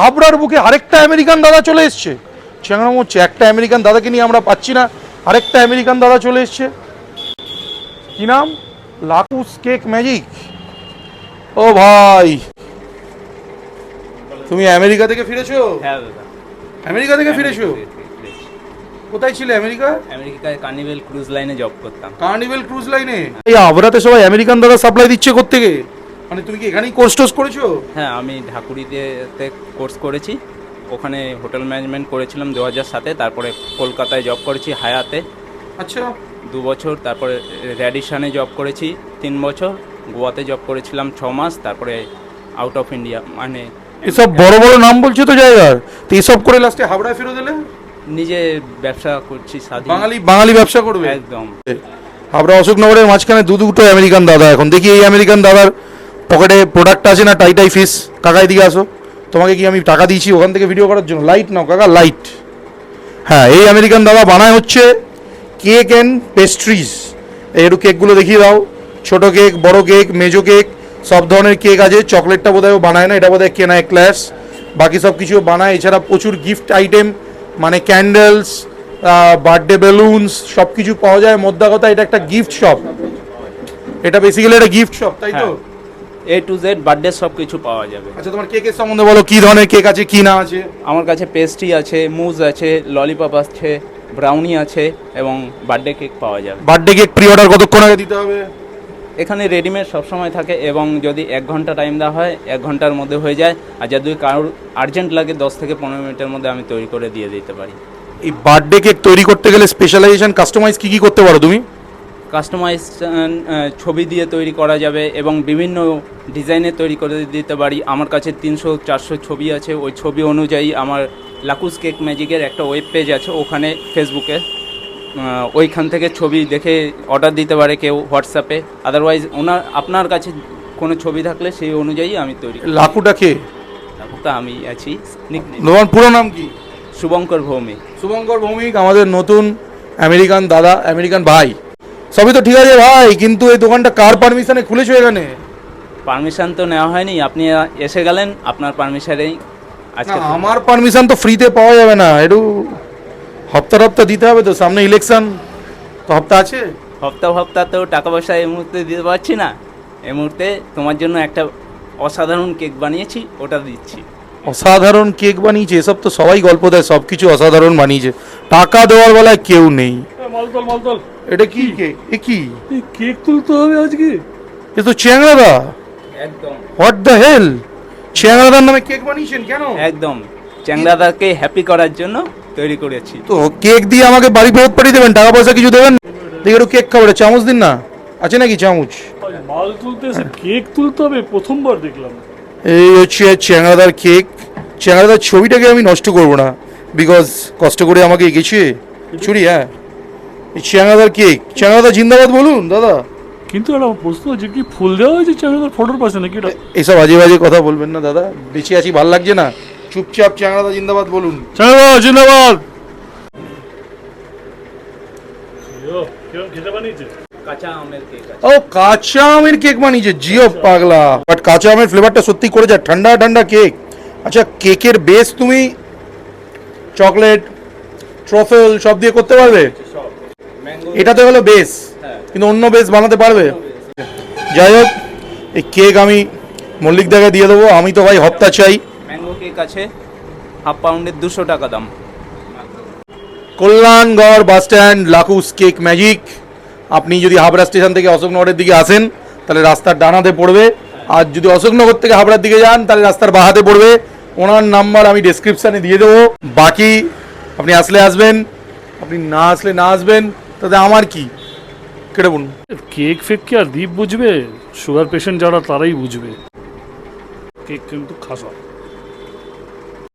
হাবড়ার বুকে আরেকটা আমেরিকান দাদা চলে এসছে। চ্যাংড়া হচ্ছে একটা আমেরিকান দাদাকে নিয়ে আমরা পাচ্ছি না আরেকটা আমেরিকান দাদা চলে এসছে। কি নাম? লাকুস কেক ম্যাজিক। ও ভাই তুমি আমেরিকা থেকে ফিরেছো? হ্যাঁ দাদা। আমেরিকা থেকে ফিরেছো? কোথায় ছিলে আমেরিকা? আমেরিকায় কার্নিভেল ক্রুজ লাইনে জব করতাম। কার্নিভেল ক্রুজ লাইনে এই আবরাতে সবাই আমেরিকান দাদা সাপ্লাই দিচ্ছে কোত্থেকে? মানে তুমি কি এখানেই কোর্স টোর্স করেছ? হ্যাঁ আমি ঢাকুরিতে কোর্স করেছি। ওখানে হোটেল ম্যানেজমেন্ট করেছিলাম দু হাজার সাতে তারপরে কলকাতায় জব করেছি হায়াতে। আচ্ছা। দু বছর তারপরে র্যাডিশানে জব করেছি তিন বছর গোয়াতে জব করেছিলাম ছ মাস তারপরে আউট অফ ইন্ডিয়া মানে এসব বড় বড় নাম বলছো তো জায়গার? তো এসব করে লাস্টে হাবড়ায় ফেরত এলে? নিজে ব্যবসা করছি স্বাধীন। বাঙালি বাঙালি ব্যবসা করবে? একদম। হাবড়া অশোকনগরের মাঝখানে দু দুটো আমেরিকান দাদা এখন। দেখি এই আমেরিকান দাদার পকেটে প্রোডাক্ট আছে না টাই টাই ফিস কাকা এদিকে আসো। তোমাকে কি আমি টাকা দিয়েছি ওখান থেকে ভিডিও করার জন্য? লাইট নাও কাকা লাইট হ্যাঁ এই আমেরিকান দাদা বানায় হচ্ছে কেক অ্যান্ড পেস্ট্রিজ একটু কেকগুলো দেখিয়ে দাও। ছোট কেক বড় কেক মেজো কেক সব ধরনের কেক আছে। চকলেটটা বোধহয় বানায় না, এটা বোধহয় কেনা ক্লাস বাকি সব কিছু বানায়। এছাড়া প্রচুর গিফট আইটেম মানে ক্যান্ডেলস বার্থডে বেলুনস সব কিছু পাওয়া যায়। মোদ্দা কথা, এটা একটা গিফট শপ এটা বেসিক্যালি একটা গিফট শপ তাই তো? এ টু জেড বার্থডে সব কিছু পাওয়া যাবে। আচ্ছা তোমার কেকের সম্বন্ধে বলো? কি ধরনের কেক আছে কি না আছে? আমার কাছে পেস্ট্রি আছে মুজ আছে ললিপপ আছে ব্রাউনি আছে এবং বার্থডে কেক পাওয়া যাবে। বার্থডে কেক প্রি অর্ডার কতক্ষণ আগে দিতে হবে? এখানে রেডিমেড সবসময় থাকে এবং যদি এক ঘণ্টা টাইম দেওয়া হয় এক ঘণ্টার মধ্যে হয়ে যায়। আর যদি কারোর আর্জেন্ট লাগে দশ থেকে পনেরো মিনিটের মধ্যে আমি তৈরি করে দিয়ে দিতে পারি। এই বার্থডে কেক তৈরি করতে গেলে স্পেশালাইজেশন কাস্টমাইজ কি কি করতে পারো তুমি? কাস্টমাইজ ছবি দিয়ে তৈরি করা যাবে এবং বিভিন্ন ডিজাইনে তৈরি করে দিতে পারি। আমার কাছে তিনশো চারশো ছবি আছে। ওই ছবি অনুযায়ী আমার লাকুস কেক ম্যাজিকের একটা ওয়েব পেজ আছে। ওখানে ফেসবুকে ওইখান থেকে ছবি দেখে অর্ডার দিতে পারে কেউ হোয়াটসঅ্যাপে। আদারওয়াইজ ওনার আপনার কাছে কোনো ছবি থাকলে সেই অনুযায়ী আমি তৈরি লাকুটা কে? লাকুটা আমি আছি। তোমার পুরো নাম কি? শুভঙ্কর ভৌমিক। শুভঙ্কর ভৌমিক আমাদের নতুন আমেরিকান দাদা আমেরিকান ভাই। সবই তো ঠিক আছে ভাই কিন্তু এই দোকানটা কার পারমিশনে খুলেছো এখানে? পারমিশন তো নেওয়া হয়নি আপনি এসে গেলেন আপনার পারমিশনেই আজকে আমার পারমিশন তো ফ্রিতে পাওয়া যাবে না একটু হপ্তা হপ্তা দিতে হবে তো সামনে ইলেকশন তো হপ্তা আছে? হপ্তা হপ্তা তো টাকা পয়সা এই মুহূর্তে দিতে পারছি না এই মুহূর্তে তোমার জন্য একটা অসাধারণ কেক বানিয়েছি ওটা দিচ্ছি। অসাধারণ কেক বানিয়েছে এসব তো সবাই গল্প দেয় সব কিছু অসাধারণ বানিয়েছে টাকা দেওয়ার বেলায় কেউ নেই। মালতল মালতল এটা কি? কেক এ কি? এই কেক তুলতে হবে আজকে? এ তো চ্যাংড়াদা একদম। হোয়াট দ্য হেল চ্যাংড়াদার নামে কেক বানিয়েছেন কেন? একদম। চ্যাংরাদাকে হ্যাপি করার জন্য তৈরি করেছি। তো কেক দিয়ে আমাকে বাড়ি ফেরত পাঠিয়ে দেবেন টাকা পয়সা কিছু দেবেন? দেখি একটু কেক খাব চামচ দিন না। আছে নাকি চামচ? মাল তুলতে এসে কেক তুলতে হবে প্রথমবার দেখলাম। এই হচ্ছে চ্যাংড়াদার কেক। চ্যাংড়াদার ছবিটাকে আমি নষ্ট করব না বিকজ কষ্ট করে আমাকে এঁকেছে। চুরি হ্যাঁ। চ্যাংড়াদার কেক চ্যাংড়াদা জিন্দাবাদ বলুন দাদা। কিন্তু একটা প্রশ্ন যে কি ফুল দেওয়া হয়েছে ফটোর পাশে নাকি এটা? এইসব বাজে বাজে কথা বলবেন না দাদা। বেঁচে আছি ভালো লাগছে না। চুপচাপ চ্যাংড়াদা জিন্দাবাদ বলুন। চ্যানেল জিন্দাবাদ! ও কাঁচা আমের কেক বানিয়েছে জিও পাগলা। বাট কাঁচা আমের ফ্লেভারটা সত্যি করে যায় ঠান্ডা ঠান্ডা কেক আচ্ছা কেকের বেস তুমি চকলেট ট্রফেল সব দিয়ে করতে পারবে? এটাতে হলো বেস হ্যাঁ। কিন্তু অন্য বেস বানাতে পারবে? যাই হোক এই কেক আমি মল্লিক দাকে দিয়ে দেবো। আমি তো ভাই হপ্তা চাই। ম্যাঙ্গো কেক আছে হাফ পাউন্ডের দুশো টাকা দাম। কল্যাণগড় বাস স্ট্যান্ড লাকুস কেক ম্যাজিক আপনি যদি হাবড়া স্টেশন থেকে অশোকনগরের দিকে আসেন তাহলে রাস্তার ডানাতে পড়বে। আর যদি অশোকনগর থেকে হাবড়ার দিকে যান তাহলে রাস্তার বাহাতে পড়বে। ওনার নাম্বার আমি ডেসক্রিপশানে দিয়ে দেবো। বাকি আপনি আসলে আসবেন আপনি না আসলে না আসবেন তাতে আমার কি? কেটে বলুন। কেক ফেক কি আর দ্বীপ বুঝবে? সুগার পেশেন্ট যারা, তারাই বুঝবে। কেক কিন্তু খাসা।